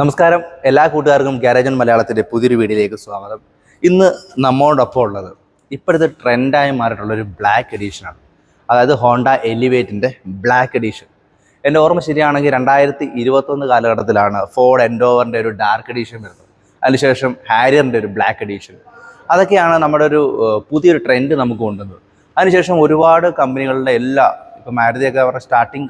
നമസ്കാരം. എല്ലാ കൂട്ടുകാർക്കും ഗ്യാരേജൻ മലയാളത്തിന്റെ പുതിയൊരു വീഡിയോയിലേക്ക് സ്വാഗതം. ഇന്ന് നമ്മോടൊപ്പം ഉള്ളത് ഇപ്പോഴത്തെ ട്രെൻഡായി മാറിയിട്ടുള്ള ഒരു ബ്ലാക്ക് എഡീഷനാണ് അതായത് ഹോണ്ട എലിവേറ്റിന്റെ ബ്ലാക്ക് എഡീഷൻ എന്റെ ഓർമ്മ ശരിയാണെങ്കിൽ രണ്ടായിരത്തി ഇരുപത്തൊന്ന് കാലഘട്ടത്തിലാണ് ഫോർഡ് എൻഡോവറിന്റെ ഒരു ഡാർക്ക് എഡീഷൻ വരുന്നത്. അതിനുശേഷം ഹാരിയറിന്റെ ഒരു ബ്ലാക്ക് എഡീഷൻ അതൊക്കെയാണ് നമ്മുടെ ഒരു പുതിയൊരു ട്രെൻഡ് നമുക്ക് കൊണ്ടുവന്നത്. അതിനുശേഷം ഒരുപാട് കമ്പനികളുടെ എല്ലാ ഇപ്പോൾ മാരുതിയൊക്കെ അവരുടെ സ്റ്റാർട്ടിങ്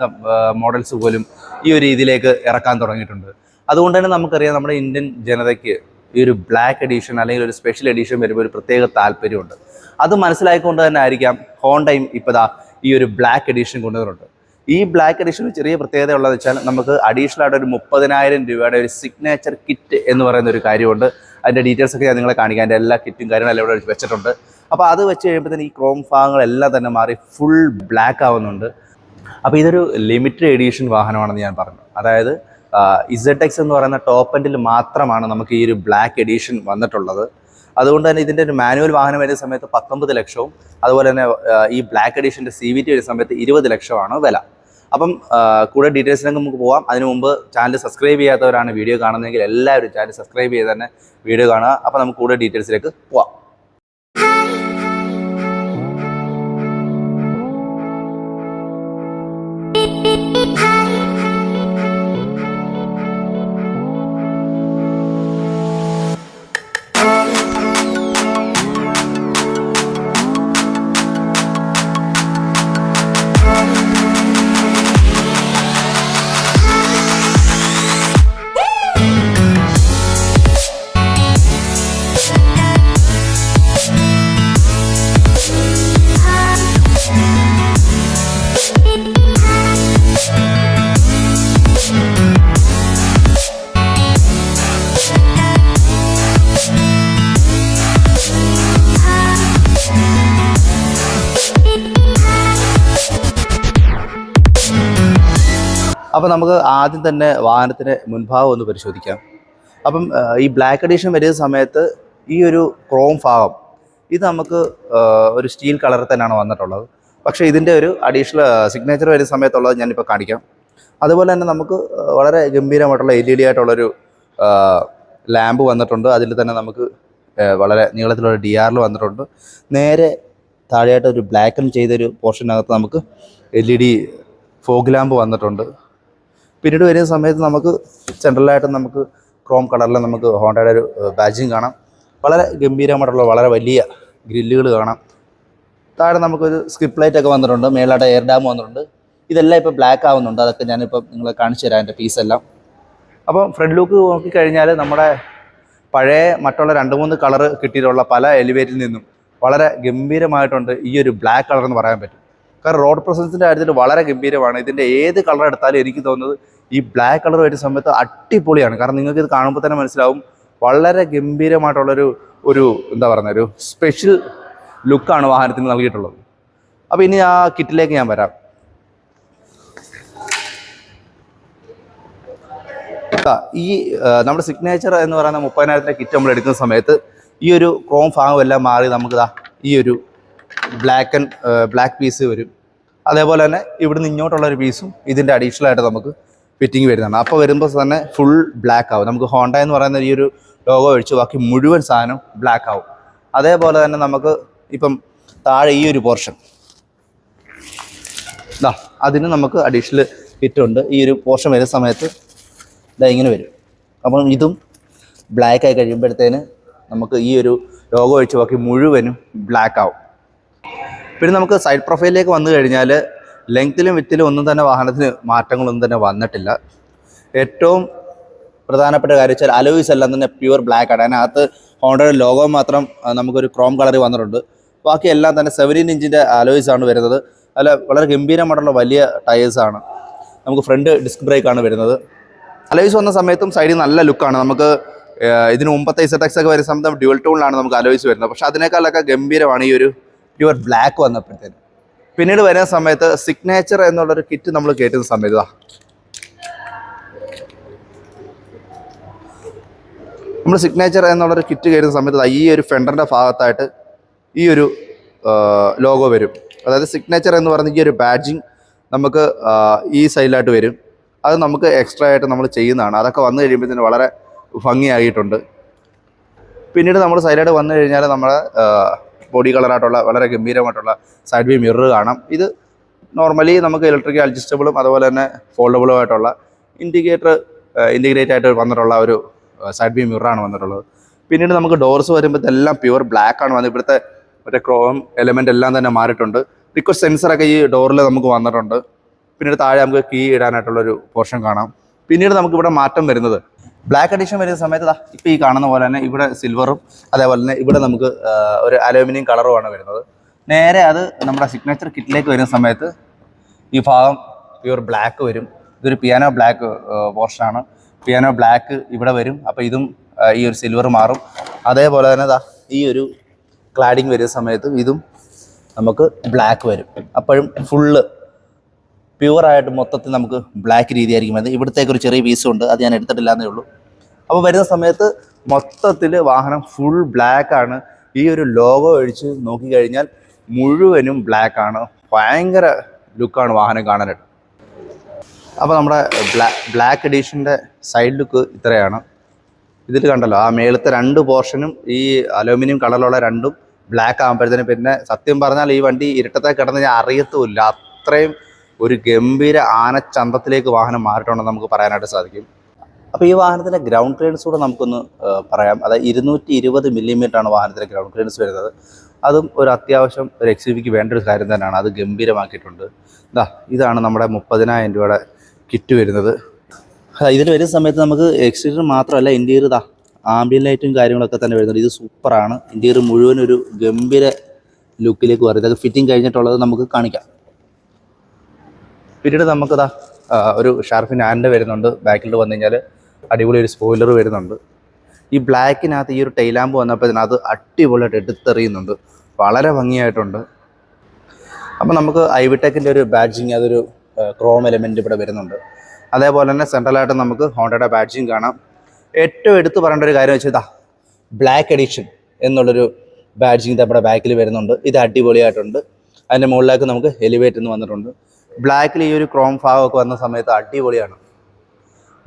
മോഡൽസ് പോലും ഈ ഒരു രീതിയിലേക്ക് ഇറക്കാൻ തുടങ്ങിയിട്ടുണ്ട്. അതുകൊണ്ട് തന്നെ നമുക്കറിയാം നമ്മുടെ ഇന്ത്യൻ ജനതയ്ക്ക് ഈ ഒരു ബ്ലാക്ക് എഡീഷൻ അല്ലെങ്കിൽ ഒരു സ്പെഷ്യൽ എഡീഷൻ വരുമ്പോൾ ഒരു പ്രത്യേക താല്പര്യമുണ്ട്. അത് മനസ്സിലായിക്കൊണ്ട് തന്നെ ആയിരിക്കാം ഹോണ്ടയും ഇപ്പോൾ ദാ ഈ ഒരു ബ്ലാക്ക് എഡീഷൻ കൊണ്ടുവരുന്നുണ്ട് ഈ ബ്ലാക്ക് എഡീഷൻ ചെറിയ പ്രത്യേകത ഉള്ളതെന്ന് വെച്ചാൽ നമുക്ക് അഡീഷണൽ ആയിട്ട് ഒരു മുപ്പതിനായിരം രൂപയുടെ ഒരു സിഗ്നേച്ചർ കിറ്റ് എന്ന് പറയുന്ന ഒരു കാര്യമുണ്ട്. അതിന്റെ ഡീറ്റെയിൽസ് ഒക്കെ ഞാൻ നിങ്ങളെ കാണിക്കാം. അതിന്റെ എല്ലാ കിറ്റും കാര്യങ്ങളും ഇവിടെ വെച്ചിട്ടുണ്ട്. അപ്പോൾ അത് വെച്ച് കഴിയുമ്പോഴത്തേന് ഈ ക്രോം ഭാഗങ്ങളെല്ലാം തന്നെ മാറി ഫുൾ ബ്ലാക്ക് ആവുന്നുണ്ട്. അപ്പോൾ ഇതൊരു ലിമിറ്റഡ് എഡീഷൻ വാഹനമാണെന്ന് ഞാൻ പറഞ്ഞു. അതായത് ഇസഡ് എക്സ് എന്ന് പറയുന്ന ടോപ്പ് എൻഡിൽ മാത്രമാണ് നമുക്ക് ഈ ഒരു ബ്ലാക്ക് എഡീഷൻ വന്നിട്ടുള്ളത്. അതുകൊണ്ട് തന്നെ ഇതിന്റെ ഒരു മാനുവൽ വാഹനം വരുന്ന സമയത്ത് പത്തൊമ്പത് ലക്ഷവും അതുപോലെ തന്നെ ഈ ബ്ലാക്ക് എഡീഷന്റെ സി വി ടി വരുന്ന സമയത്ത് ഇരുപത് ലക്ഷമാണ് വില. അപ്പം കൂടെ ഡീറ്റെയിൽസിലേക്ക് നമുക്ക് പോവാം. അതിന് മുമ്പ് ചാനൽ സബ്സ്ക്രൈബ് ചെയ്യാത്തവരാണ് വീഡിയോ കാണുന്നതെങ്കിൽ എല്ലാവരും ചാനൽ സബ്സ്ക്രൈബ് ചെയ്ത് തന്നെ വീഡിയോ കാണുക. അപ്പോൾ നമുക്ക് കൂടുതൽ ഡീറ്റെയിൽസിലേക്ക് പോവാം. അപ്പോൾ നമുക്ക് ആദ്യം തന്നെ വാഹനത്തിന്റെ മുൻഭാഗം ഒന്ന് പരിശോധിക്കാം. അപ്പം ഈ ബ്ലാക്ക് എഡീഷൻ വരുന്ന സമയത്ത് ഈ ഒരു ക്രോം ഭാഗം ഇത് നമുക്ക് ഒരു സ്റ്റീൽ കളറിൽ തന്നെയാണ് വന്നിട്ടുള്ളത്. പക്ഷേ ഇതിന്റെ ഒരു അഡീഷണൽ സിഗ്നേച്ചർ വരുന്ന സമയത്തുള്ളത് ഞാനിപ്പോൾ കാണിക്കാം. അതുപോലെ തന്നെ നമുക്ക് വളരെ ഗംഭീരമായിട്ടുള്ള എൽ ഇ ഡി ആയിട്ടുള്ളൊരു ലാമ്പ് വന്നിട്ടുണ്ട്. അതിൽ തന്നെ നമുക്ക് വളരെ നീളത്തിലുള്ള ഡി ആറിൽ വന്നിട്ടുണ്ട്. നേരെ താഴെയായിട്ട് ഒരു ബ്ലാക്കൻ ചെയ്തൊരു പോർഷനകത്ത് നമുക്ക് L E D fog lamp വന്നിട്ടുണ്ട്. പിന്നീട് വരുന്ന സമയത്ത് നമുക്ക് സെൻട്രലായിട്ട് നമുക്ക് ക്രോം കളറിൽ നമുക്ക് ഹോണ്ടയുടെ ഒരു ബാജിങ് കാണാം. വളരെ ഗംഭീരമായിട്ടുള്ള വളരെ വലിയ ഗ്രില്ലുകൾ കാണാം. താഴെ നമുക്കൊരു സ്ക്രിപ്റ്റ് ലൈറ്റ് ഒക്കെ വന്നിട്ടുണ്ട്. മേലായിട്ട് എയർ ഡാം വന്നിട്ടുണ്ട്. ഇതെല്ലാം ഇപ്പോൾ ബ്ലാക്ക് ആവുന്നുണ്ട്. അതൊക്കെ ഞാനിപ്പോൾ നിങ്ങളെ കാണിച്ചു തരാം എന്റെ പീസെല്ലാം അപ്പം ഫ്രണ്ട് ലുക്ക് നോക്കിക്കഴിഞ്ഞാൽ നമ്മുടെ പഴയ മറ്റുള്ള രണ്ട് മൂന്ന് കളർ കിട്ടിയിട്ടുള്ള പല എലിവേറ്റിൽ നിന്നും വളരെ ഗംഭീരമായിട്ടുണ്ട് ഈ ഒരു ബ്ലാക്ക് കളർ എന്ന് പറയാൻ പറ്റും. കാരണം റോഡ് പ്രസൻസിന്റെ കാര്യത്തിൽ വളരെ ഗംഭീരമാണ്. ഇതിന്റെ ഏത് കളർ എടുത്താലും എനിക്ക് തോന്നുന്നത് ഈ ബ്ലാക്ക് കളർ വരുന്ന സമയത്ത് അടിപൊളിയാണ്. കാരണം നിങ്ങൾക്ക് ഇത് കാണുമ്പോൾ തന്നെ മനസ്സിലാവും. വളരെ ഗംഭീരമായിട്ടുള്ളൊരു ഒരു എന്താ പറയുക ഒരു സ്പെഷ്യൽ ലുക്കാണ് വാഹനത്തിന് നൽകിയിട്ടുള്ളത്. അപ്പോൾ ഇനി ആ കിറ്റിലേക്ക് ഞാൻ വരാം. ഈ നമ്മുടെ സിഗ്നേച്ചർ എന്ന് പറയുന്ന മുപ്പതിനായിരത്തിന്റെ കിറ്റ് നമ്മൾ എടുക്കുന്ന സമയത്ത് ഈ ഒരു ക്രോം ഭാഗം എല്ലാം മാറി നമുക്ക് ദാ ഈ ഒരു ബ്ലാക്ക് ആൻഡ് ബ്ലാക്ക് പീസ് വരും. അതേപോലെ തന്നെ ഇവിടുന്ന് ഇങ്ങോട്ടുള്ള ഒരു പീസും ഇതിന്റെ അഡീഷണൽ ആയിട്ട് നമുക്ക് ഫിറ്റിംഗ് വരുന്നതാണ്. അപ്പോൾ വരുമ്പോൾ തന്നെ ഫുൾ ബ്ലാക്ക് ആവും. നമുക്ക് ഹോണ്ട എന്ന് പറയുന്ന ഈ ഒരു ലോഗോ ഒഴിച്ച് ബാക്കി മുഴുവൻ സാധനം ബ്ലാക്ക് ആവും. അതേപോലെ തന്നെ നമുക്ക് ഇപ്പം താഴെ ഈ ഒരു പോർഷൻ ഇതാ അതിന് നമുക്ക് അഡീഷണൽ ഫിറ്റുണ്ട് ഈ ഒരു പോർഷൻ വരുന്ന സമയത്ത് ഇതാ ഇങ്ങനെ വരും. അപ്പം ഇതും ബ്ലാക്ക് ആയി കഴിയുമ്പോഴത്തേന് നമുക്ക് ഈ ഒരു ലോഗോ ഒഴിച്ച് ബാക്കി മുഴുവനും ബ്ലാക്ക് ആവും. പിന്നെ നമുക്ക് സൈഡ് പ്രൊഫൈലിലേക്ക് വന്നു കഴിഞ്ഞാൽ ലെങ്ത്തിലും വിത്തിലും ഒന്നും തന്നെ വാഹനത്തിന് മാറ്റങ്ങളൊന്നും തന്നെ വന്നിട്ടില്ല. ഏറ്റവും പ്രധാനപ്പെട്ട കാര്യം വെച്ചാൽ അലോയിസ് എല്ലാം തന്നെ പ്യുവർ ബ്ലാക്ക് ആണ്. അതിനകത്ത് ഹോണ്ടയുടെ ലോഗോ മാത്രം നമുക്കൊരു ക്രോം കളറിൽ വന്നിട്ടുണ്ട്. ബാക്കി എല്ലാം തന്നെ സെവന്റീൻ ഇഞ്ചിന്റെ അലോയിസ് ആണ് വരുന്നത്. അല്ല വളരെ ഗംഭീരമായിട്ടുള്ള വലിയ ടയേഴ്സ് ആണ്. നമുക്ക് ഫ്രണ്ട് ഡിസ്ക് ബ്രേക്ക് ആണ് വരുന്നത്. അലോയിസ് വന്ന സമയത്തും സൈഡിൽ നല്ല ലുക്കാണ് നമുക്ക് ഇതിന് മുമ്പത്തെ ഇസറ്റക്സ് ഒക്കെ വരുന്ന സമയത്ത് ഡ്യുവൽ ടൂണിലാണ് നമുക്ക് അലോയിസ് വരുന്നത്. പക്ഷേ അതിനേക്കാളൊക്കെ ഗംഭീരമാണ് ഈ ഒരു പ്യുവർ ബ്ലാക്ക് വന്നപ്പോഴത്തേന്. പിന്നീട് വരുന്ന സമയത്ത് സിഗ്നേച്ചർ എന്നുള്ളൊരു കിറ്റ് നമ്മൾ കയറ്റുന്ന സമയത്ത് നമ്മൾ സിഗ്നേച്ചർ എന്നുള്ളൊരു കിറ്റ് കയറുന്ന സമയത്ത് ഈ ഒരു ഫെൻഡറിന്റെ ഭാഗത്തായിട്ട് ഈ ഒരു ലോഗോ വരും. അതായത് സിഗ്നേച്ചർ എന്ന് പറഞ്ഞ ഈ ഒരു ബാഡ്ജിങ് നമുക്ക് ഈ സൈഡിലായിട്ട് വരും. അത് നമുക്ക് എക്സ്ട്രാ ആയിട്ട് നമ്മൾ ചെയ്യുന്നതാണ്. അതൊക്കെ വന്നു കഴിയുമ്പോഴത്തേന് വളരെ ഭംഗിയായിട്ടുണ്ട്. പിന്നീട് നമ്മൾ സൈഡിലായിട്ട് വന്നു കഴിഞ്ഞാൽ നമ്മുടെ ബോഡി കളറായിട്ടുള്ള വളരെ ഗംഭീരമായിട്ടുള്ള സൈഡ് വ്യൂ മിറർ കാണാം. ഇത് നോർമലി നമുക്ക് ഇലക്ട്രിക് അഡ്ജസ്റ്റബിളും അതുപോലെ തന്നെ ഫോൾഡബിളും ആയിട്ടുള്ള ഇൻഡിക്കേറ്റർ ഇന്റിഗ്രേറ്റ് ആയിട്ട് വന്നിട്ടുള്ള ഒരു സൈഡ് വ്യൂ മിററാണ് വന്നിട്ടുള്ളത്. പിന്നീട് നമുക്ക് ഡോർസ് വരുമ്പോൾ എല്ലാം പ്യുവർ ബ്ലാക്ക് ആണ് വന്നത്. ഇവിടുത്തെ മറ്റേ ക്രോം എലമെന്റ് എല്ലാം തന്നെ മാറിയിട്ടുണ്ട്. റിക്വസ്റ്റ് സെൻസറൊക്കെ ഈ ഡോറിൽ നമുക്ക് വന്നിട്ടുണ്ട്. പിന്നീട് താഴെ നമുക്ക് കീ ഇടാനായിട്ടുള്ളൊരു പോർഷൻ കാണാം. പിന്നീട് നമുക്ക് ഇവിടെ മാറ്റം വരുന്നത് ബ്ലാക്ക് അഡീഷൻ വരുന്ന സമയത്ത് ഇപ്പോൾ ഈ കാണുന്ന പോലെ തന്നെ ഇവിടെ സിൽവറും അതേപോലെ തന്നെ ഇവിടെ നമുക്ക് ഒരു അലൂമിനിയം കളറുമാണ് വരുന്നത്. നേരെ അത് നമ്മുടെ സിഗ്നേച്ചർ കിറ്റിലേക്ക് വരുന്ന സമയത്ത് ഈ ഭാഗം പ്യുവർ ബ്ലാക്ക് വരും. ഇതൊരു പിയാനോ ബ്ലാക്ക് പോർഷനാണ് പിയാനോ ബ്ലാക്ക് ഇവിടെ വരും. അപ്പോൾ ഇതും ഈ ഒരു സിൽവർ മാറും. അതേപോലെ തന്നെ ദാ ഈ ഒരു ക്ലാഡിങ് വരുന്ന സമയത്ത് ഇതും നമുക്ക് ബ്ലാക്ക് വരും. അപ്പോഴും ഫുള്ള് പ്യുവറായിട്ട് മൊത്തത്തിൽ നമുക്ക് ബ്ലാക്ക് രീതിയായിരിക്കും വരുന്നത്. ഇവിടത്തേക്ക് ഒരു ചെറിയ പീസും ഉണ്ട്. അത് ഞാൻ എടുത്തിട്ടില്ല എന്നേ ഉള്ളൂ. അപ്പോൾ വരുന്ന സമയത്ത് മൊത്തത്തിൽ വാഹനം ഫുൾ ബ്ലാക്ക് ആണ്. ഈ ഒരു ലോഗോ ഒഴിച്ച് നോക്കിക്കഴിഞ്ഞാൽ മുഴുവനും ബ്ലാക്ക് ആണ്. ഭയങ്കര ലുക്കാണ് വാഹനം കാണാനായിട്ട്. അപ്പോൾ നമ്മുടെ ബ്ലാ ബ്ലാക്ക് എഡീഷന്റെ സൈഡ് ലുക്ക് ഇത്രയാണ്. ഇതിൽ കണ്ടല്ലോ ആ മേളത്തെ രണ്ട് പോർഷനും ഈ അലൂമിനിയം കളറിലുള്ള രണ്ടും ബ്ലാക്ക് ആകുമ്പോഴത്തേനും പിന്നെ സത്യം പറഞ്ഞാൽ ഈ വണ്ടി ഇരുട്ടത്തെ കിടന്ന് ഞാൻ അറിയത്തുമില്ല. അത്രയും ഒരു ഗംഭീര ആനച്ചന്തത്തിലേക്ക് വാഹനം മാറിയിട്ടുണ്ടെന്ന് നമുക്ക് പറയാനായിട്ട് സാധിക്കും. അപ്പോൾ ഈ വാഹനത്തിന്റെ ഗ്രൗണ്ട് ക്ലിയറൻസ് കൂടെ നമുക്കൊന്ന് പറയാം. അതായത് ഇരുന്നൂറ്റി ഇരുപത് ആണ് വാഹനത്തിന്റെ ഗ്രൗണ്ട് ക്ലിയറൻസ് വരുന്നത്. അതും ഒരു അത്യാവശ്യം ഒരു എക്സ് വിക്ക് വേണ്ട ഒരു കാര്യം തന്നെയാണ്. അത് ഗംഭീരമാക്കിയിട്ടുണ്ട്. ഇതാ ഇതാണ് നമ്മുടെ മുപ്പതിനായിരം രൂപയുടെ കിറ്റ് വരുന്നത്. ഇതിൽ വരുന്ന സമയത്ത് നമുക്ക് എക്സ്റ്റീരിയർ മാത്രമല്ല ഇന്റീരിയർ ഇതാ ആംബിയൻ ലൈറ്റും കാര്യങ്ങളൊക്കെ തന്നെ വരുന്നുണ്ട്. ഇത് സൂപ്പറാണ് ഇന്റീരിയർ മുഴുവൻ ഒരു ഗംഭീര ലുക്കിലേക്ക് വരും. ഇതൊക്കെ ഫിറ്റിംഗ് കഴിഞ്ഞിട്ടുള്ളത് നമുക്ക് കാണിക്കാം. പിന്നീട് നമുക്ക് ഇതാ ഒരു ഷാർഫിൻ ആൻഡ് വരുന്നുണ്ട്. ബാക്കിൽ വന്നു കഴിഞ്ഞാൽ അടിപൊളി ഒരു സ്പോയിലർ വരുന്നുണ്ട്. ഈ ബ്ലാക്കിനകത്ത് ഈ ഒരു ടൈലാമ്പ് വന്നപ്പോൾ ഇതിനകത്ത് അടിപൊളിയായിട്ട് എടുത്തെറിയുന്നുണ്ട്. വളരെ ഭംഗിയായിട്ടുണ്ട്. അപ്പം നമുക്ക് ഐവിടെക്കിന്റെ ഒരു ബാഡ്ജിങ് അതൊരു ക്രോം എലമെന്റ് ഇവിടെ വരുന്നുണ്ട്. അതേപോലെ തന്നെ സെൻട്രലായിട്ട് നമുക്ക് ഹോണ്ടയുടെ ബാഡ്ജിങ് കാണാം. ഏറ്റവും എടുത്തു പറയേണ്ട ഒരു കാര്യം വെച്ചാൽ ഇതാ ബ്ലാക്ക് എഡിഷൻ എന്നുള്ളൊരു ബാഡ്ജിങ് നമ്മുടെ ബാക്കിൽ വരുന്നുണ്ട്. ഇത് അടിപൊളിയായിട്ടുണ്ട്. അതിന്റെ മുകളിലേക്ക് നമുക്ക് എലിവേറ്റ് എന്ന് വന്നിട്ടുണ്ട്. ബ്ലാക്കിൽ ഈ ഒരു ക്രോം ഭാഗമൊക്കെ വന്ന സമയത്ത് അടിപൊളിയാണ്.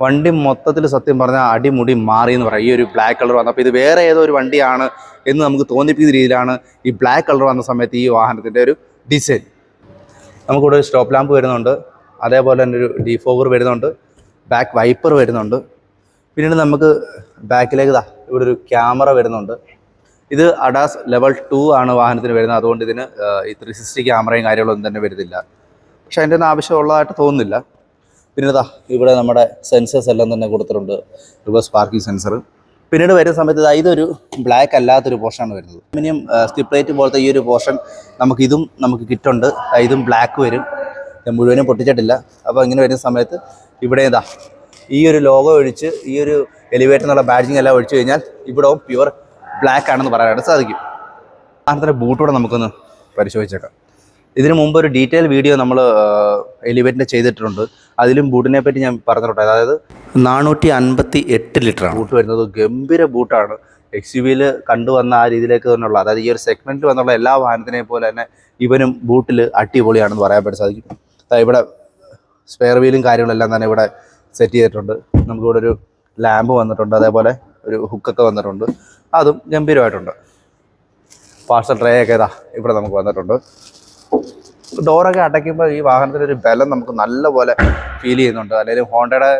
വണ്ടി മൊത്തത്തിൽ സത്യം പറഞ്ഞാൽ അടിമുടി മാറി എന്ന് പറയാം. ഈ ഒരു ബ്ലാക്ക് കളർ വന്നപ്പോൾ ഇത് വേറെ ഏതോ ഒരു വണ്ടിയാണ് എന്ന് നമുക്ക് തോന്നിപ്പിക്കുന്ന രീതിയിലാണ് ഈ ബ്ലാക്ക് കളർ വന്ന സമയത്ത് ഈ വാഹനത്തിന്റെ ഒരു ഡിസൈൻ നമുക്കിവിടെ ഒരു സ്റ്റോപ്പ് ലാമ്പ് വരുന്നുണ്ട്. അതേപോലെ തന്നെ ഒരു ഡിഫോഗർ വരുന്നുണ്ട്. ബാക്ക് വൈപ്പർ വരുന്നുണ്ട്. പിന്നീട് നമുക്ക് ബാക്കിലേക്ക് ഇതാ ഇവിടെ ഒരു ക്യാമറ വരുന്നുണ്ട്. ഇത് അഡാസ് ലെവൽ ടു ആണ് വാഹനത്തിന് വരുന്നത്. അതുകൊണ്ട് ഇതിന് ഈ ത്രീ സിക്സ്റ്റി ക്യാമറയും കാര്യങ്ങളൊന്നും തന്നെ വരുന്നില്ല. പക്ഷെ അതിന്റെ ഒന്നും ആവശ്യമുള്ളതായിട്ട് തോന്നുന്നില്ല. പിന്നെ ഇവിടെ നമ്മുടെ സെൻസേഴ്സ് എല്ലാം തന്നെ കൊടുത്തിട്ടുണ്ട്. റിവേഴ്സ് പാർക്കിംഗ് സെൻസർ പിന്നീട് വരുന്ന സമയത്ത് ഇതാ ഇതൊരു ബ്ലാക്ക് അല്ലാത്തൊരു പോർഷനാണ് വരുന്നത്. മിനിയം സ്റ്റിപ്ലേറ്റ് പോലത്തെ ഈ ഒരു പോർഷൻ നമുക്ക് ഇതും നമുക്ക് കിറ്റുണ്ട് ഇതും ബ്ലാക്ക് വരും. മുഴുവനും പൊട്ടിച്ചിട്ടില്ല. അപ്പോൾ ഇങ്ങനെ വരുന്ന സമയത്ത് ഇവിടെ ഇതാ ഈ ഒരു ലോഗോ ഒഴിച്ച് ഈ ഒരു എലിവേറ്റർ എന്നുള്ള ബാഡ്ജിങ് എല്ലാം ഒഴിച്ചു കഴിഞ്ഞാൽ ഇവിടെ പ്യുവർ ബ്ലാക്ക് ആണെന്ന് പറയാനായിട്ട് സാധിക്കും. വാഹനത്തിന്റെ ബൂട്ടൂടെ നമുക്കൊന്ന് പരിശോധിച്ചേക്കാം. ഇതിനു മുമ്പ് ഒരു ഡീറ്റെയിൽ വീഡിയോ നമ്മൾ എലിവേറ്റിന്റെ ചെയ്തിട്ടുണ്ട്. അതിലും ബൂട്ടിനെ പറ്റി ഞാൻ പറഞ്ഞിട്ടുണ്ട്. അതായത് നാനൂറ്റി അൻപത്തി എട്ട് ലിറ്ററാണ്. ബൂട്ട് വരുന്നത് ഗംഭീര ബൂട്ടാണ്. എക്സ് യു വിയിൽ കണ്ടുവന്ന ആ രീതിയിലേക്ക് തന്നെയുള്ള അതായത് ഈ ഒരു സെഗ്മെന്റിൽ വന്നുള്ള എല്ലാ വാഹനത്തിനെ പോലെ തന്നെ ഇവനും ബൂട്ടിൽ അടിപൊളിയാണെന്ന് പറയാൻ പറ്റി. സാധിക്കും അതായത് ഇവിടെ സ്പെയർ വീലും കാര്യങ്ങളെല്ലാം തന്നെ ഇവിടെ സെറ്റ് ചെയ്തിട്ടുണ്ട്. നമുക്കിവിടെ ഒരു ലാമ്പ് വന്നിട്ടുണ്ട് അതേപോലെ ഒരു ഹുക്കൊക്കെ വന്നിട്ടുണ്ട്. അതും ഗംഭീരമായിട്ടുണ്ട്. പാർസൽ ട്രേ ഒക്കെ ഇതാ ഇവിടെ നമുക്ക് വന്നിട്ടുണ്ട്. ഡോറൊക്കെ അടയ്ക്കുമ്പോൾ ഈ വാഹനത്തിന്റെ ഒരു ബലം നമുക്ക് നല്ലപോലെ ഫീൽ ചെയ്യുന്നുണ്ട്. അല്ലെങ്കിൽ ഹോണ്ടയുടെ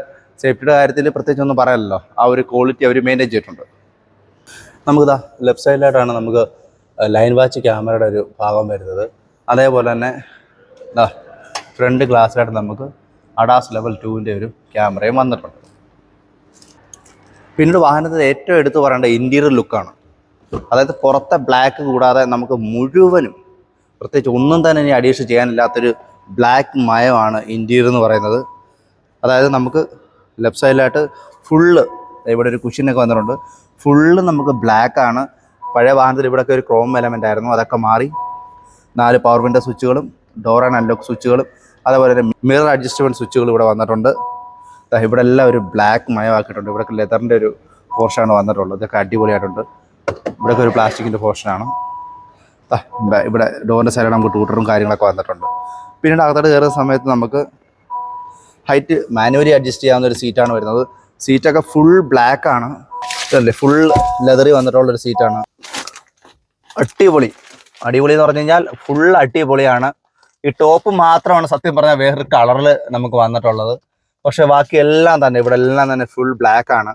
സേഫ്റ്റിയുടെ കാര്യത്തിൽ പ്രത്യേകിച്ച് ഒന്നും പറയാനല്ലോ ആ ഒരു ക്വാളിറ്റി അവർ മെയിന്റെയിൻ ചെയ്തിട്ടുണ്ട്. നമുക്കിതാ ലെഫ്റ്റ് സൈഡിലായിട്ടാണ് നമുക്ക് ലൈൻ വാച്ച് ക്യാമറയുടെ ഒരു ഭാഗം വരുന്നത്. അതേപോലെ തന്നെ ഇതാ ഫ്രണ്ട് ഗ്ലാസ്സിലായിട്ട് നമുക്ക് അഡാസ് ലെവൽ ടുവിന്റെ ഒരു ക്യാമറയും വന്നിട്ടുണ്ട്. പിന്നീട് വാഹനത്തിൽ ഏറ്റവും എടുത്തു പറയേണ്ട ഇന്റീരിയർ ലുക്കാണ് അതായത് പുറത്തെ ബ്ലാക്ക് കൂടാതെ നമുക്ക് മുഴുവനും പ്രത്യേകിച്ച് ഒന്നും തന്നെ ഇനി അഡീഷൻ ചെയ്യാനില്ലാത്തൊരു ബ്ലാക്ക് മയമാണ് ഇന്റീരിയർ എന്ന് പറയുന്നത്. അതായത് നമുക്ക് ലെഫ്റ്റ് സൈഡിലായിട്ട് ഫുള്ള് ഇവിടെ ഒരു കുഷ്യനൊക്കെ വന്നിട്ടുണ്ട്. ഫുള്ള് നമുക്ക് ബ്ലാക്ക് ആണ്. പഴയ വാഹനത്തിൽ ഇവിടെയൊക്കെ ഒരു ക്രോം എലമെന്റ് ആയിരുന്നു. അതൊക്കെ മാറി. നാല് പവർ വിൻഡോ സ്വിച്ചുകളും ഡോർ ആൻഡ് അൺലോക്ക് സ്വിച്ചുകളും അതേപോലെ തന്നെ മിറർ അഡ്ജസ്റ്റ്മെന്റ് സ്വിച്ചുകൾ ഇവിടെ വന്നിട്ടുണ്ട്. ഇവിടെ എല്ലാം ഒരു ബ്ലാക്ക് മയമാക്കിയിട്ടുണ്ട്. ഇവിടെ ലെതറിന്റെ ഒരു പോർഷനാണ് വന്നിട്ടുള്ളത്. ഇതൊക്കെ അടിപൊളിയായിട്ടുണ്ട്. ഇവിടെയൊക്കെ ഒരു പ്ലാസ്റ്റിക്കിന്റെ പോർഷനാണ് ഇവിടെ ഡോറിന്റെ സൈഡിൽ നമുക്ക് ടൂട്ടറും കാര്യങ്ങളൊക്കെ വന്നിട്ടുണ്ട്. പിന്നീട് അകത്തോട്ട് കയറുന്ന സമയത്ത് നമുക്ക് ഹൈറ്റ് മാനുവലി അഡ്ജസ്റ്റ് ചെയ്യാവുന്ന ഒരു സീറ്റാണ് വരുന്നത്. സീറ്റൊക്കെ ഫുൾ ബ്ലാക്ക് ആണ്. അല്ലേ ഫുൾ ലെതറി വന്നിട്ടുള്ള ഒരു സീറ്റാണ് അടിപൊളി. അടിപൊളി എന്ന് പറഞ്ഞു കഴിഞ്ഞാൽ ഫുൾ അടിപൊളിയാണ്. ഈ ടോപ്പ് മാത്രമാണ് സത്യം പറഞ്ഞാൽ വേറൊരു കളറിൽ നമുക്ക് വന്നിട്ടുള്ളത്. പക്ഷെ ബാക്കി എല്ലാം തന്നെ ഇവിടെ എല്ലാം തന്നെ ഫുൾ ബ്ലാക്ക് ആണ്.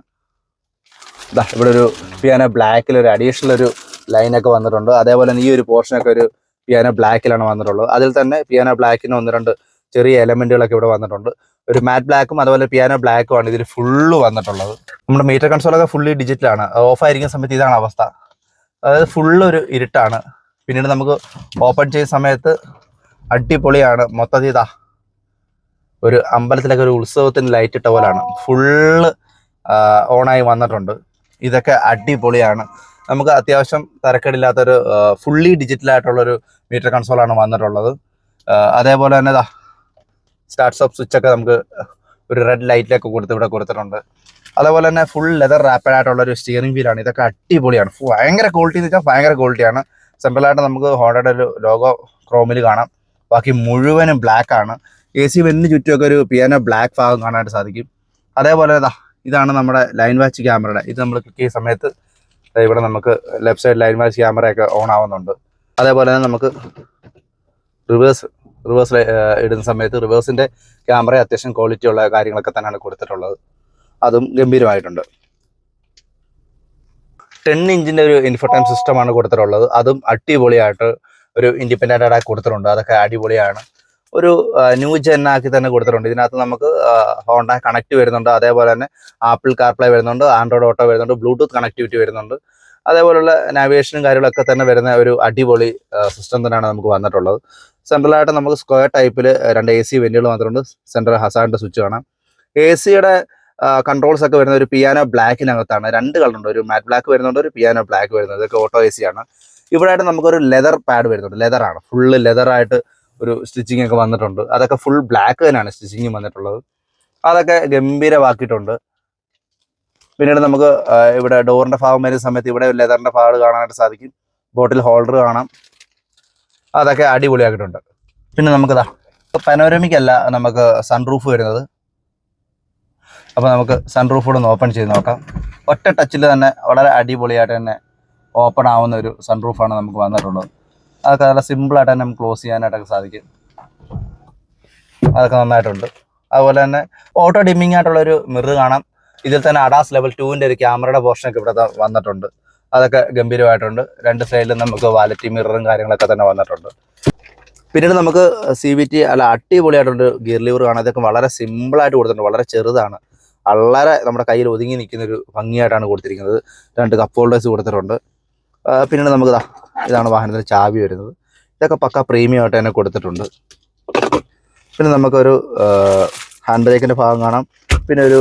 ഇവിടെ ഒരു പിയാനോ ബ്ലാക്കിൽ ഒരു അഡീഷണൽ ഒരു ലൈനൊക്കെ വന്നിട്ടുണ്ട്. അതേപോലെ തന്നെ ഈ ഒരു പോർഷനൊക്കെ ഒരു പിയാനോ ബ്ലാക്കിലാണ് വന്നിട്ടുള്ളത്. അതിൽ തന്നെ പിയാനോ ബ്ലാക്കിന് ഒന്ന് രണ്ട് ചെറിയ എലമെന്റുകളൊക്കെ ഇവിടെ വന്നിട്ടുണ്ട്. ഒരു മാറ്റ് ബ്ലാക്കും അതുപോലെ പിയാനോ ബ്ലാക്കും ആണ് ഇതിൽ ഫുള്ള് വന്നിട്ടുള്ളത്. നമ്മുടെ മീറ്റർ കൺസോളൊക്കെ ഫുള്ളി ഡിജിറ്റലാണ് ഓഫ് ആയിരിക്കുന്ന സമയത്ത് ഇതാണ് അവസ്ഥ. അതായത് ഫുള്ള് ഒരു ഇരുട്ടാണ്. പിന്നീട് നമുക്ക് ഓപ്പൺ ചെയ്യുന്ന സമയത്ത് അടിപൊളിയാണ്. മൊത്തത്തിൽ ഇതാ ഒരു അമ്പലത്തിലൊക്കെ ഒരു ഉത്സവത്തിന് ലൈറ്റ് ഇട്ട പോലാണ്. ഫുള്ള് ഓണായി വന്നിട്ടുണ്ട്. ഇതൊക്കെ അടിപൊളിയാണ്. നമുക്ക് അത്യാവശ്യം തരക്കേടില്ലാത്തൊരു ഫുള്ളി ഡിജിറ്റൽ ആയിട്ടുള്ളൊരു മീറ്റർ കൺസോളാണ് വന്നിട്ടുള്ളത്. അതേപോലെ തന്നെ സ്റ്റാർട്ട് സ്റ്റോപ്പ് സ്വിച്ചൊക്കെ നമുക്ക് ഒരു റെഡ് ലൈറ്റിലൊക്കെ കൊടുത്ത് ഇവിടെ കൊടുത്തിട്ടുണ്ട്. അതേപോലെ തന്നെ ഫുൾ ലെതർ റാപ്പഡ് ആയിട്ടുള്ള ഒരു സ്റ്റിയറിംഗ് വീലാണ് ഇതൊക്കെ അടിപൊളിയാണ്. ഭയങ്കര ക്വാളിറ്റി എന്ന് വെച്ചാൽ ഭയങ്കര ക്വാളിറ്റിയാണ് സിമ്പിളായിട്ട് നമുക്ക് ഹോണ്ടയുടെ ഒരു ലോഗോ ക്രോമിൽ കാണാം. ബാക്കി മുഴുവനും ബ്ലാക്ക് ആണ്. എ സി വെന്നിന് ചുറ്റുമൊക്കെ ഒരു പിയാനോ ബ്ലാക്ക് ഭാഗം കാണാനായിട്ട് സാധിക്കും. അതേപോലെ ഇതാ ഇതാണ് നമ്മുടെ ലൈൻ വാച്ച് ക്യാമറയുടെ ഇത് നമ്മൾ ക്ലിക്ക് ചെയ്യുന്ന സമയത്ത് ഇവിടെ നമുക്ക് ലെഫ്റ്റ് സൈഡ് ലൈൻ വാച്ച് ക്യാമറയൊക്കെ ഓൺ ആവുന്നുണ്ട്. അതേപോലെ തന്നെ നമുക്ക് റിവേഴ്സ് റിവേഴ്സ് ഇടുന്ന സമയത്ത് റിവേഴ്സിന്റെ ക്യാമറ അത്യാവശ്യം ക്വാളിറ്റി ഉള്ള കാര്യങ്ങളൊക്കെ തന്നെയാണ് കൊടുത്തിട്ടുള്ളത്. അതും ഗംഭീരമായിട്ടുണ്ട്. ടെൻ ഇഞ്ചിന്റെ ഒരു ഇൻഫർടൈം സിസ്റ്റമാണ് കൊടുത്തിട്ടുള്ളത്. അതും അടിപൊളിയായിട്ട് ഒരു ഇൻഡിപെൻഡന്റ് ആയിട്ട് കൊടുത്തിട്ടുണ്ട്. അതൊക്കെ അടിപൊളിയാണ്. ഒരു ന്യൂ ജെൻ ആക്കി തന്നെ കൊടുത്തിട്ടുണ്ട്. ഇതിനകത്ത് നമുക്ക് ഹോണ്ട കണക്ട് വരുന്നുണ്ട്. അതേപോലെ തന്നെ ആപ്പിൾ കാർപ്ലേ വരുന്നുണ്ട്. ആൻഡ്രോയിഡ് ഓട്ടോ വരുന്നുണ്ട്. ബ്ലൂടൂത്ത് കണക്ടിവിറ്റി വരുന്നുണ്ട്. അതേപോലുള്ള നാവിഗേഷനും കാര്യങ്ങളൊക്കെ തന്നെ വരുന്ന ഒരു അടിപൊളി സിസ്റ്റം തന്നെയാണ് നമുക്ക് വന്നിട്ടുള്ളത്. സെൻട്രലായിട്ട് നമുക്ക് സ്ക്വയർ ടൈപ്പിൽ രണ്ട് എ സി വെന്റുകൾ വന്നിട്ടുണ്ട് സെൻട്രൽ ഹസാറിന്റെ സ്വിച്ച് കാണാം. എ സിയുടെ കൺട്രോൾസ് ഒക്കെ വരുന്ന ഒരു പിയാനോ ബ്ലാക്കിനകത്താണ് രണ്ട് കളറുണ്ട് ഒരു മാറ്റ് ബ്ലാക്ക് വരുന്നുണ്ട്. ഒരു പിയാനോ ബ്ലാക്ക് വരുന്നുണ്ട്. ഇതൊക്കെ ഓട്ടോ എ സി ആണ്. ഇവിടെ ആയിട്ട് നമുക്കൊരു ലെതർ പാഡ് വരുന്നുണ്ട്. ലെതറാണ് ഫുള്ള് ലെതർ ആയിട്ട് ഒരു സ്റ്റിച്ചിങ് ഒക്കെ വന്നിട്ടുണ്ട്. അതൊക്കെ ഫുൾ ബ്ലാക്ക് തന്നെയാണ് സ്റ്റിച്ചിങ് വന്നിട്ടുള്ളത്. അതൊക്കെ ഗംഭീരമാക്കിയിട്ടുണ്ട്. പിന്നീട് നമുക്ക് ഇവിടെ ഡോറിന്റെ ഭാഗം വരുന്ന സമയത്ത് ഇവിടെ ലെതറിന്റെ ഭാഗം കാണാനായിട്ട് സാധിക്കും. ബോട്ടിൽ ഹോൾഡർ കാണാം. അതൊക്കെ അടിപൊളിയാക്കിയിട്ടുണ്ട്. പിന്നെ നമുക്കിതാ പനോരമിക് അല്ല നമുക്ക് സൺറൂഫ് വരുന്നത്. അപ്പോൾ നമുക്ക് സൺറൂഫ് കൂടെ ഓപ്പൺ ചെയ്ത് നോക്കാം. ഒറ്റ ടച്ചിൽ തന്നെ വളരെ അടിപൊളിയായിട്ട് തന്നെ ഓപ്പൺ ആവുന്ന ഒരു സൺറൂഫാണ് നമുക്ക് വന്നിട്ടുള്ളത്. അതൊക്കെ നല്ല സിമ്പിളായിട്ട് തന്നെ നമുക്ക് ക്ലോസ് ചെയ്യാനായിട്ടൊക്കെ സാധിക്കും. അതൊക്കെ നന്നായിട്ടുണ്ട്. അതുപോലെ തന്നെ ഓട്ടോ ഡിമ്മിങ് ആയിട്ടുള്ള ഒരു മിറർ കാണാം. ഇതിൽ തന്നെ അഡാസ് ലെവൽ ടുവിന്റെ ഒരു ക്യാമറയുടെ പോർഷനൊക്കെ ഇവിടെ വന്നിട്ടുണ്ട്. അതൊക്കെ ഗംഭീരമായിട്ടുണ്ട്. രണ്ട് സൈഡിലും നമുക്ക് വാലറ്റി മിററും കാര്യങ്ങളൊക്കെ തന്നെ വന്നിട്ടുണ്ട്. പിന്നീട് നമുക്ക് സി വി ടി അല്ല അടിപൊളിയായിട്ടുണ്ട് ഗിയർ ലിവർ കാണാം. ഇതൊക്കെ വളരെ സിമ്പിളായിട്ട് കൊടുത്തിട്ടുണ്ട്. വളരെ ചെറുതാണ്. വളരെ നമ്മുടെ കയ്യിൽ ഒതുങ്ങി നിൽക്കുന്ന ഒരു ഭംഗിയായിട്ടാണ് കൊടുത്തിരിക്കുന്നത്. രണ്ട് കപ്പ് ഹോൾഡേഴ്സ് കൊടുത്തിട്ടുണ്ട്. പിന്നീട് നമുക്ക് ഇതാണ് വാഹനത്തിന് ചാവി വരുന്നത്. ഇതൊക്കെ പക്ക പ്രീമിയം ആയിട്ട് തന്നെ കൊടുത്തിട്ടുണ്ട്. പിന്നെ നമുക്കൊരു ഹാൻഡ് ബ്രേക്കിന്റെ ഭാഗം കാണാം. പിന്നെ ഒരു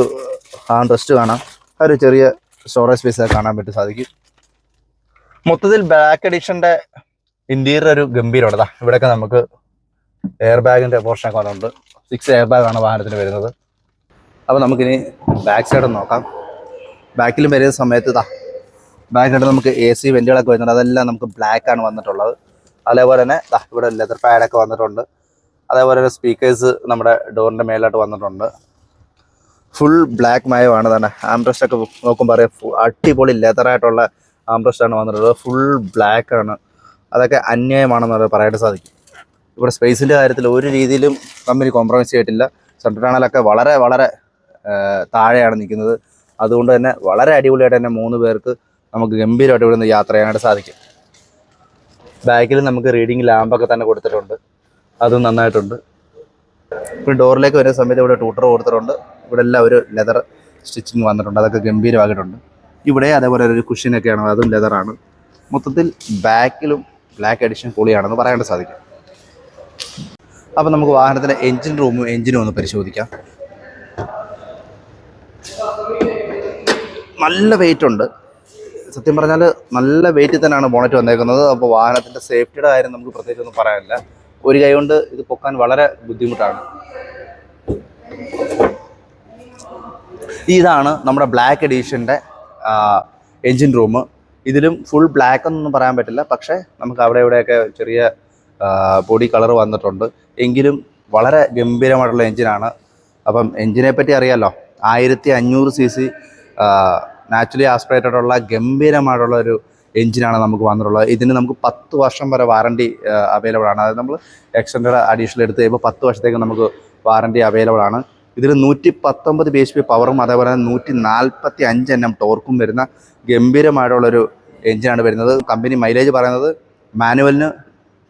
ഹാൻഡ് റെസ്റ്റ് കാണാം. ഒരു ചെറിയ സ്റ്റോറേജ് സ്പേസ് കാണാൻ പറ്റും സാധിക്കും. മൊത്തത്തിൽ ബാക്ക് എഡിഷന്റെ ഇന്റീരിയർ ഒരു ഗംഭീരമാണ്. ഇവിടെയൊക്കെ നമുക്ക് എയർ ബാഗിന്റെ പോർഷനൊക്കെ വന്നിട്ടുണ്ട്. സിക്സ് എയർ ബാഗാണ് വാഹനത്തിന് വരുന്നത്. അപ്പോൾ നമുക്കിനി ബാക്ക് സൈഡ് നോക്കാം. ബാക്കിലും വരുന്ന സമയത്ത് ഇതാ ബാക്കിൽ നമുക്ക് എ സി വെന്റുകളൊക്കെ വരുന്നുണ്ട്. അതെല്ലാം നമുക്ക് ബ്ലാക്ക് ആണ് വന്നിട്ടുള്ളത്. അതേപോലെ തന്നെ ഇവിടെ ലെതർ പാഡൊക്കെ വന്നിട്ടുണ്ട്. അതേപോലെ തന്നെ സ്പീക്കേഴ്സ് നമ്മുടെ ഡോറിന്റെ മേലോട്ട് വന്നിട്ടുണ്ട്. ഫുൾ ബ്ലാക്ക് മയമാണ്. തന്നെ ആംബ്രസ്റ്റ് ഒക്കെ നോക്കുമ്പോൾ അറിയാം. അടിപൊളി ലെതറായിട്ടുള്ള ആണ് വന്നിട്ടുള്ളത്. ഫുൾ ബ്ലാക്ക് ആണ്. അതൊക്കെ അന്യായമാണെന്ന് പറയാനായിട്ട് സാധിക്കും. ഇവിടെ സ്പേസിന്റെ കാര്യത്തിൽ ഒരു രീതിയിലും കമ്പനി കോംപ്രമൈസ് ചെയ്തിട്ടില്ല. സെൻട്രൽ ടണലൊക്കെ വളരെ വളരെ താഴെയാണ് നിൽക്കുന്നത്. അതുകൊണ്ട് തന്നെ വളരെ അടിപൊളിയായിട്ട് തന്നെ മൂന്ന് പേർക്ക് നമുക്ക് ഗംഭീരമായിട്ട് ഇവിടെ നിന്ന് യാത്ര ചെയ്യാനായിട്ട് സാധിക്കും. ബാക്കിൽ നമുക്ക് റീഡിങ് ലാമ്പൊക്കെ തന്നെ കൊടുത്തിട്ടുണ്ട്. അതും നന്നായിട്ടുണ്ട്. ഇപ്പോൾ ഡോറിലേക്ക് വരുന്ന സമയത്ത് ഇവിടെ ടൂട്ടർ കൊടുത്തിട്ടുണ്ട്. ഇവിടെ എല്ലാം ഒരു ലെതർ സ്റ്റിച്ചിങ് വന്നിട്ടുണ്ട്. അതൊക്കെ ഗംഭീരമാക്കിയിട്ടുണ്ട്. ഇവിടെ അതേപോലെ ഒരു കുഷ്യനൊക്കെയാണ് അതും ലെതറാണ് മൊത്തത്തിൽ ബാക്കിലും ബ്ലാക്ക് എഡിഷൻ പൊളിയാണെന്ന് പറയാനായിട്ട് സാധിക്കും. അപ്പോൾ നമുക്ക് വാഹനത്തിന്റെ എൻജിൻ റൂമും എൻജിനും ഒന്ന് പരിശോധിക്കാം. നല്ല വെയിറ്റ് ഉണ്ട്. സത്യം പറഞ്ഞാൽ നല്ല വെയിറ്റിൽ തന്നെയാണ് ബോണറ്റ് വന്നേക്കുന്നത്. അപ്പോൾ വാഹനത്തിന്റെ സേഫ്റ്റിയുടെ കാര്യം നമുക്ക് പ്രത്യേകിച്ച് ഒന്നും പറയാനില്ല. ഒരു കൈ കൊണ്ട് ഇത് പൊക്കാൻ വളരെ ബുദ്ധിമുട്ടാണ്. ഇതാണ് നമ്മുടെ ബ്ലാക്ക് എഡീഷന്റെ എൻജിൻ റൂം ഇതിലും ഫുൾ ബ്ലാക്ക് എന്നൊന്നും പറയാൻ പറ്റില്ല. പക്ഷേ നമുക്ക് അവിടെ ഇവിടെയൊക്കെ ചെറിയ പൊടി കളർ വന്നിട്ടുണ്ട്. എങ്കിലും വളരെ ഗംഭീരമായിട്ടുള്ള എൻജിനാണ് അപ്പം എഞ്ചിനെ പറ്റി അറിയാമല്ലോ ആയിരത്തി അഞ്ഞൂറ് സി സി നാച്ചുറലി ആസ്പിറേറ്റഡ് ഉള്ള ഗംഭീരമായിട്ടുള്ള ഒരു എഞ്ചിനാണ് നമുക്ക് വന്നിട്ടുള്ളത്. ഇതിന് നമുക്ക് പത്ത് വർഷം വരെ വാറണ്ടി അവൈലബിൾ ആണ്. അതായത് നമ്മൾ എക്സ്റ്റൻഡ് അഡീഷണൽ എടുത്ത് കഴിയുമ്പോൾ പത്ത് വർഷത്തേക്ക് നമുക്ക് വാറണ്ടി അവൈലബിൾ ആണ്. ഇതിൽ നൂറ്റി പത്തൊമ്പത് ബി എച്ച് പി പവറും അതേപോലെ തന്നെ നൂറ്റി നാൽപ്പത്തി അഞ്ച് എണ്ണം ടോർക്കും വരുന്ന ഗംഭീരമായിട്ടുള്ളൊരു എഞ്ചിനാണ് വരുന്നത്. കമ്പനി മൈലേജ് പറയുന്നത് മാനുവലിന്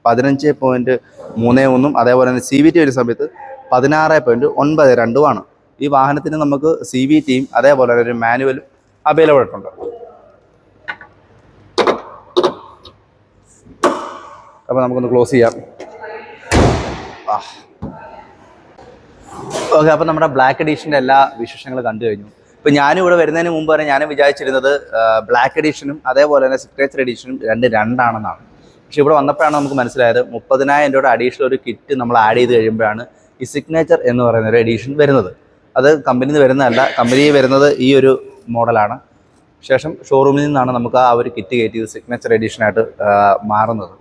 പതിനഞ്ച് പോയിന്റ് മൂന്ന് ഒന്നും അതേപോലെ തന്നെ സി വി ടി വരുന്ന സമയത്ത് പതിനാറ് പോയിന്റ് ഒൻപത് രണ്ടുമാണ് ഈ വാഹനത്തിന് നമുക്ക് സി വി ടിയും അതേപോലെ തന്നെ ഒരു മാനുവലും അവൈലബിൾ ആയിട്ടുണ്ട്. അപ്പോൾ നമുക്കൊന്ന് ക്ലോസ് ചെയ്യാം. ഓക്കെ അപ്പോൾ നമ്മുടെ ബ്ലാക്ക് എഡീഷന്റെ എല്ലാ വിശേഷങ്ങളും കണ്ടു കഴിഞ്ഞു. ഇപ്പോൾ ഞാനും ഇവിടെ വരുന്നതിന് മുമ്പ് വരെ ഞാനും വിചാരിച്ചിരുന്നത് ബ്ലാക്ക് എഡീഷനും അതേപോലെ തന്നെ സിഗ്നേച്ചർ എഡീഷനും രണ്ട് രണ്ടാണെന്നാണ്. പക്ഷേ ഇവിടെ വന്നപ്പോഴാണ് നമുക്ക് മനസ്സിലായത് മുപ്പതിനായിരം രൂപയുടെ അഡീഷണൽ ഒരു കിറ്റ് നമ്മൾ ആഡ് ചെയ്ത് കഴിയുമ്പോഴാണ് ഈ സിഗ്നേച്ചർ എന്ന് പറയുന്ന ഒരു എഡീഷൻ വരുന്നത്. അത് കമ്പനിയിൽ നിന്ന് വരുന്നതല്ല കമ്പനി വരുന്നത് ഈ ഒരു മോഡലാണ്. ശേഷം ഷോറൂമിൽ നിന്നാണ് നമുക്ക് ആ ഒരു കിറ്റ് കയറ്റിയത് സിഗ്നേച്ചർ എഡീഷനായിട്ട് മാറുന്നത്.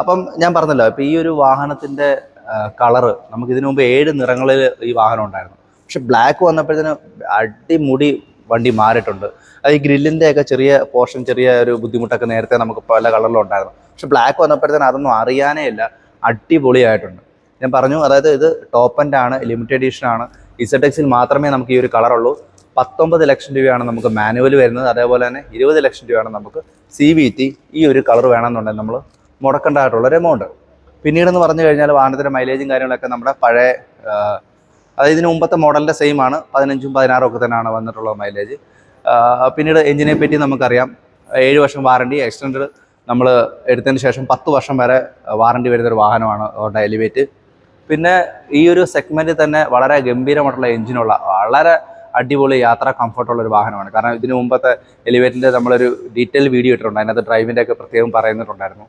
അപ്പം ഞാൻ പറഞ്ഞല്ലോ ഇപ്പം ഈ ഒരു വാഹനത്തിന്റെ കളറ് നമുക്ക് ഇതിനു മുമ്പ് ഏഴ് നിറങ്ങളിൽ ഈ വാഹനം ഉണ്ടായിരുന്നു. പക്ഷെ ബ്ലാക്ക് വന്നപ്പോഴത്തേന് അടിമുടി വണ്ടി മാറിയിട്ടുണ്ട്. അത് ഈ ഗ്രില്ലിന്റെ ഒക്കെ ചെറിയ പോർഷൻ ചെറിയ ഒരു ബുദ്ധിമുട്ടൊക്കെ നേരത്തെ നമുക്ക് പല കളറിലും ഉണ്ടായിരുന്നു. പക്ഷെ ബ്ലാക്ക് വന്നപ്പോഴത്തേന് അതൊന്നും അറിയാനേ ഇല്ല. അടിപൊളിയായിട്ടുണ്ട്. ഞാൻ പറഞ്ഞു അതായത് ഇത് ടോപ്പ് ആണ് ലിമിറ്റഡ് എഡിഷൻ ആണ്. മാത്രമേ നമുക്ക് ഈ ഒരു കളറുള്ളൂ പത്തൊമ്പത് ലക്ഷം രൂപയാണ് നമുക്ക് മാനുവൽ വരുന്നത്. അതേപോലെ തന്നെ ഇരുപത് ലക്ഷം രൂപയാണ് നമുക്ക് സി വി ടി ഈ ഒരു കളർ വേണമെന്നുണ്ടെങ്കിൽ നമ്മൾ മുടക്കേണ്ടതായിട്ടുള്ള ഒരു എമൗണ്ട് പിന്നീടെന്ന് പറഞ്ഞു കഴിഞ്ഞാൽ വാഹനത്തിന്റെ മൈലേജും കാര്യങ്ങളൊക്കെ നമ്മുടെ പഴയ അതായത് ഇതിന് മുമ്പത്തെ മോഡലിന്റെ സെയിം ആണ്. പതിനഞ്ചും പതിനാറും ഒക്കെ തന്നെയാണ് വന്നിട്ടുള്ള മൈലേജ് പിന്നീട് എഞ്ചിനെ പറ്റി നമുക്കറിയാം. ഏഴ് വർഷം വാറണ്ടി എക്സ്റ്റൻഡ് നമ്മൾ എടുത്തതിന് ശേഷം പത്ത് വർഷം വരെ വാറണ്ടി വരുന്നൊരു വാഹനമാണ് ഹോണ്ട എലിവേറ്റ് പിന്നെ ഈ ഒരു സെഗ്മെന്റിൽ തന്നെ വളരെ ഗംഭീരമായിട്ടുള്ള എഞ്ചിനുള്ള വളരെ അടിപൊളി യാത്ര കംഫർട്ടുള്ള ഒരു വാഹനമാണ്. കാരണം ഇതിനു മുമ്പത്തെ എലിവേറ്റിന്റെ നമ്മളൊരു ഡീറ്റെയിൽ വീഡിയോ ഇട്ടിട്ടുണ്ട്. അതിനകത്ത് ഡ്രൈവിന്റെ ഒക്കെ പ്രത്യേകം പറയുന്നിട്ടുണ്ടായിരുന്നു.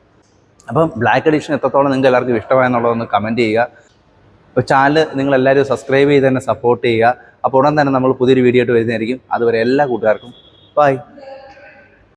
അപ്പം ബ്ലാക്ക് എഡിഷൻ എത്രത്തോളം നിങ്ങൾക്ക് എല്ലാവർക്കും ഇഷ്ടമായെന്നുള്ളതൊന്ന് കമന്റ് ചെയ്യുക. അപ്പോൾ ചാനൽ നിങ്ങൾ എല്ലാവരും സബ്സ്ക്രൈബ് ചെയ്ത് തന്നെ സപ്പോർട്ട് ചെയ്യുക. അപ്പോൾ ഉടൻ തന്നെ നമ്മൾ പുതിയൊരു വീഡിയോ ആയിട്ട് വരുന്നതായിരിക്കും. അതുവരെ എല്ലാ കൂട്ടുകാർക്കും ബൈ